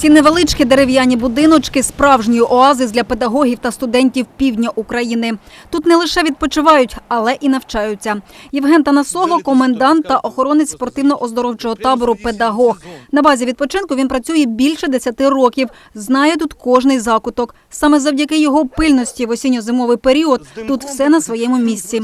Ці невеличкі дерев'яні будиночки справжньої оазис для педагогів та студентів півдня України. Тут не лише відпочивають, але і навчаються. Євген Танасогло – комендант та охоронець спортивно-оздоровчого табору «Педагог». На базі відпочинку він працює більше 10 років. Знає тут кожний закуток. Саме завдяки його пильності в осінньо-зимовий період тут все на своєму місці.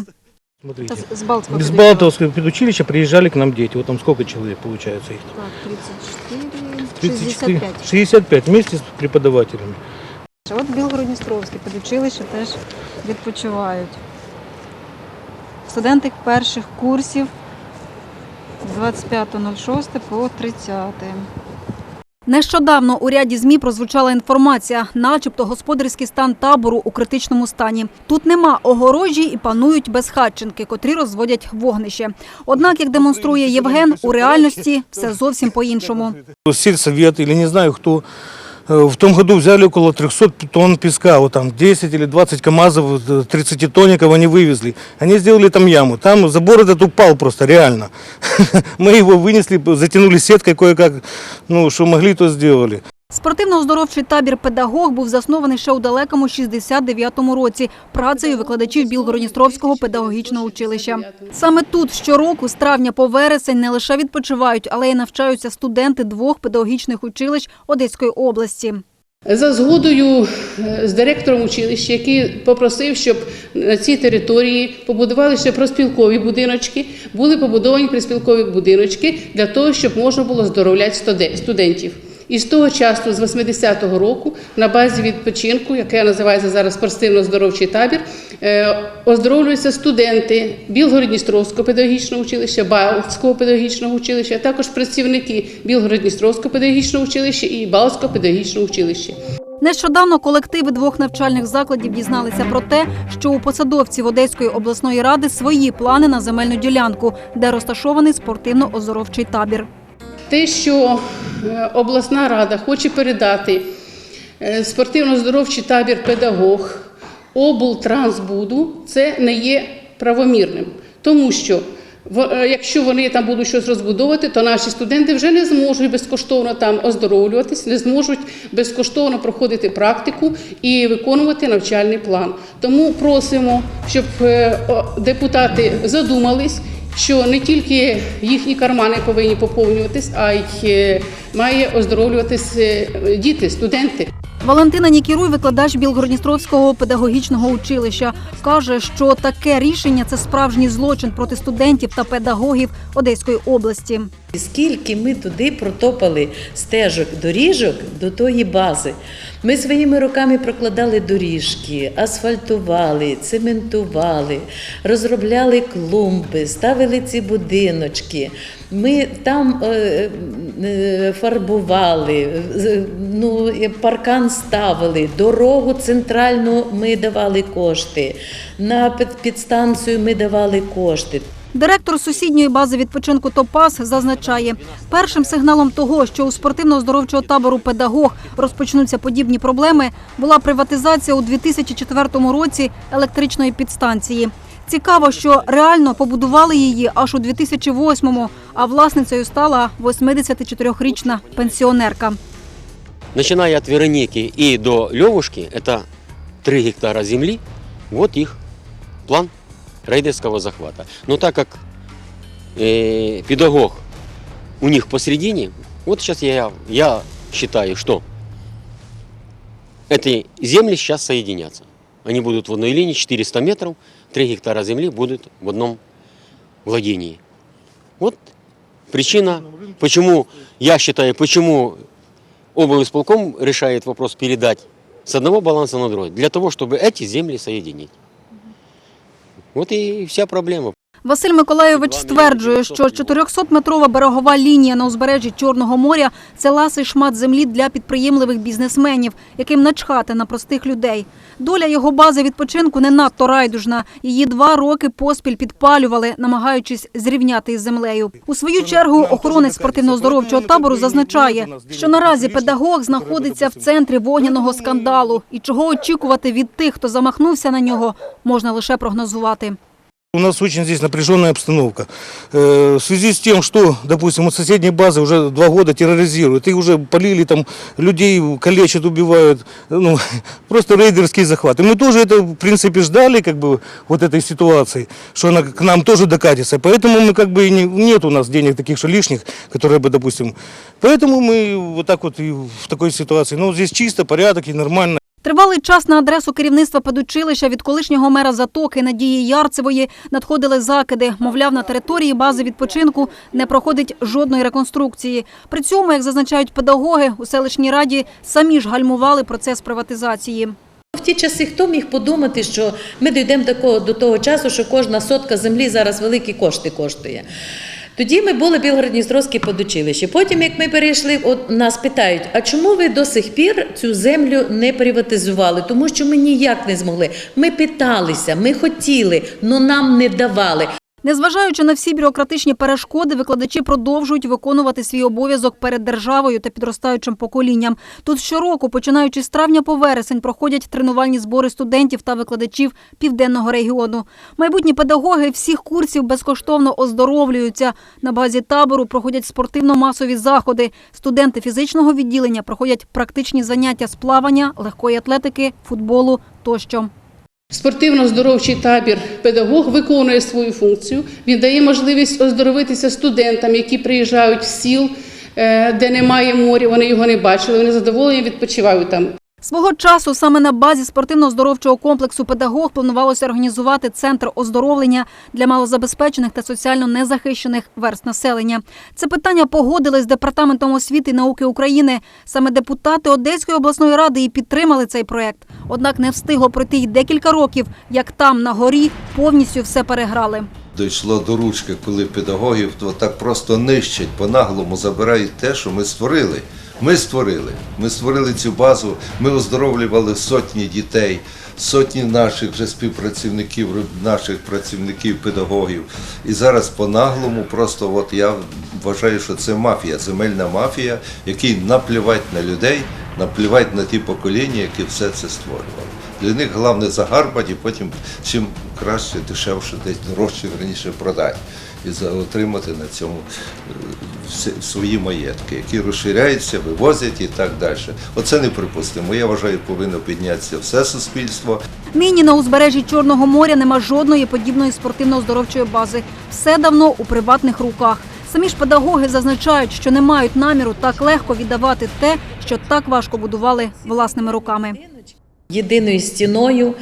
Смотрите. З Балтського Из Балтовского педучилища приезжали к нам дети. Вот там сколько человек получается их? 34, 65 вместе с преподавателями. От Білгород-Дністровське педучилище теж відпочивають. Студенти перших курсів з 25.06 по 30. Нещодавно у ряді ЗМІ прозвучала інформація, начебто господарський стан табору у критичному стані. Тут нема огорожі і панують безхатченки, котрі розводять вогнище. Однак, як демонструє Євген, у реальності все зовсім по-іншому. Сельсовет или не знаю кто. э, В том году взяли около 300 тонн песка, вот там 10 или 20 КАМАЗов, э, 30 тонников они вывезли. Они сделали там яму. Там забор этот упал просто, реально. Мы его вынесли, затянули сеткой кое-как, ну, что могли, то сделали. Спортивно-оздоровчий табір «Педагог» був заснований ще у далекому 69-му році працею викладачів Білгородністровського педагогічного училища. Саме тут щороку з травня по вересень не лише відпочивають, але й навчаються студенти двох педагогічних училищ Одеської області. За згодою е, з директором училища, який попросив, щоб на цій території побудували ще проспілкові будиночки, були побудовані приспілкові будиночки для того, щоб можна було здоровляти студе- студентів. І з того часу, з 80-го року, на базі відпочинку, яке називається зараз спортивно-здоровчий табір, е, оздоровлюються студенти Білгород-Дністровського педагогічного училища, Балтського педагогічного училища, а також працівники Білгород-Дністровського педагогічного училища і Балтського педагогічного училища. Нещодавно колективи двох навчальних закладів дізналися про те, що у посадовців Одеської обласної ради свої плани на земельну ділянку, де розташований спортивно-оздоровчий табір. Те, що е, обласна рада хоче передати е, спортивно-здоровчий табір педагог облтрансбуду, це не є правомірним, тому що е, якщо вони там будуть щось розбудовувати, то наші студенти вже не зможуть безкоштовно там оздоровлюватись, не зможуть безкоштовно проходити практику і виконувати навчальний план. Тому просимо, щоб депутати задумались що не тільки їхні кармани повинні поповнюватись, а й е, має оздоровлюватись е, діти, студенти. Валентина Нікіруй, викладач Білгородністровського педагогічного училища, каже, що таке рішення це справжній злочин проти студентів та педагогів Одеської області. Скільки ми туди протопали стежок, доріжок до тої бази. Ми своїми руками прокладали доріжки, асфальтували, цементували, розробляли клумби, ставили ці будиночки. Ми там е, е, фарбували, ну, паркан ставили, дорогу центральну ми давали кошти, на під- підстанцію ми давали кошти. Директор сусідньої бази відпочинку Топас зазначає, першим сигналом того, що у спортивно-оздоровчого табору педагог розпочнуться подібні проблеми, була приватизація у 2004 році електричної підстанції. Цікаво, що реально побудували її аж у 2008-му, а власницею стала 84-річна пенсіонерка. Начиная от Вероники и до Левушки, это 3 гектара земли, вот их план рейдерского захвата. Но так как э, педагог у них посередине, вот сейчас я, я считаю, что эти земли сейчас соединятся. Они будут в одной линии, 400 метров, 3 гектара земли будут в одном владении. Вот причина, почему, я считаю, почему облисполком решает вопрос передать с одного баланса на другой, для того, чтобы эти земли соединить. Вот и вся проблема. Василь Миколайович стверджує, що 400-метрова берегова лінія на узбережжі Чорного моря це ласий шмат землі для підприємливих бізнесменів, яким начхати на простих людей. Доля його бази відпочинку не надто райдужна. Її два роки поспіль підпалювали, намагаючись зрівняти із землею. У свою чергу охоронець спортивно-оздоровчого табору зазначає, що наразі педагог знаходиться в центрі вогняного скандалу, і чого очікувати від тих, хто замахнувся на нього, можна лише прогнозувати. У нас очень здесь напряженная обстановка. Э, В связи с тем, что, допустим, вот соседние базы уже два года терроризируют, их уже полили, там людей калечат, убивают, ну, просто рейдерский захват. И мы тоже это, в принципе, ждали, как бы, вот этой ситуации, что она к нам тоже докатится. Поэтому мы, как бы, не, нет у нас денег таких, что лишних, которые бы, допустим, поэтому мы вот так вот и в такой ситуации. Но здесь чисто, порядок и нормально. Тривалий час на адресу керівництва педучилища від колишнього мера Затоки Надії Ярцевої надходили закиди. Мовляв, на території бази відпочинку не проходить жодної реконструкції. При цьому, як зазначають педагоги, у селищній раді самі ж гальмували процес приватизації. В ті часи хто міг подумати, що ми дійдемо до, того часу, що кожна сотка землі зараз великі кошти коштує. Тоді ми були Білгород-Дністровське подучилище. Потім, як ми перейшли, от нас питають, а чому ви до сих пір цю землю не приватизували? Тому що ми ніяк не змогли. Ми питалися, ми хотіли, але нам не давали. Незважаючи на всі бюрократичні перешкоди, викладачі продовжують виконувати свій обов'язок перед державою та підростаючим поколінням. Тут щороку, починаючи з травня по вересень, проходять тренувальні збори студентів та викладачів південного регіону. Майбутні педагоги всіх курсів безкоштовно оздоровлюються. На базі табору проходять спортивно-масові заходи. Студенти фізичного відділення проходять практичні заняття з плавання, легкої атлетики, футболу тощо. Спортивно-здоровчий табір педагог виконує свою функцію. Він дає можливість оздоровитися студентам, які приїжджають в сіл, е, де немає моря, вони його не бачили. Вони задоволені відпочивають там. Свого часу саме на базі спортивно-здоровчого комплексу педагог планувалося організувати центр оздоровлення для малозабезпечених та соціально незахищених верст населення. Це питання погодили з департаментом освіти і науки України. Саме депутати Одеської обласної ради і підтримали цей проект. Однак не встигло пройти й декілька років, як там на горі повністю все переграли. Дійшло до ручки, коли педагогів то так просто нищать, по-наглому забирають те, що ми створили. Ми створили. Ми створили цю базу, ми оздоровлювали сотні дітей, сотні наших вже співпрацівників, наших працівників, педагогів. І зараз по-наглому просто от я вважаю, що це мафія, земельна мафія, який наплівать на людей, наплівать на ті покоління, які все це створювали. Для них головне загарбати і потім чим краще, дешевше, десь дорожче раніше продати і отримати на цьому е, свої маєтки, які розширяються, вивозять і так далі. Оце неприпустимо. Я вважаю, повинно піднятися все суспільство. Нині на узбережжі Чорного моря нема жодної подібної спортивно-оздоровчої бази. Все давно у приватних руках. Самі ж педагоги зазначають, що не мають наміру так легко віддавати те, що так важко будували власними руками. Єдиною стіною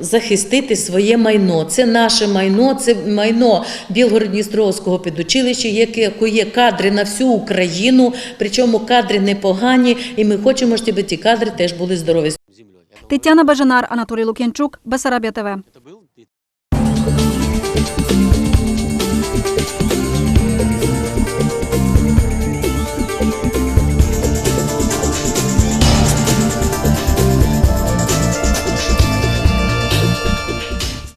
захистити своє майно. Це наше майно, це майно Білгород-Дністровського підучилища, яке є кадри на всю Україну, причому кадри непогані, і ми хочемо, щоб ті кадри теж були здорові. Тетяна Бажанар, Анатолій Лук'янчук, Бесарабія ТВ.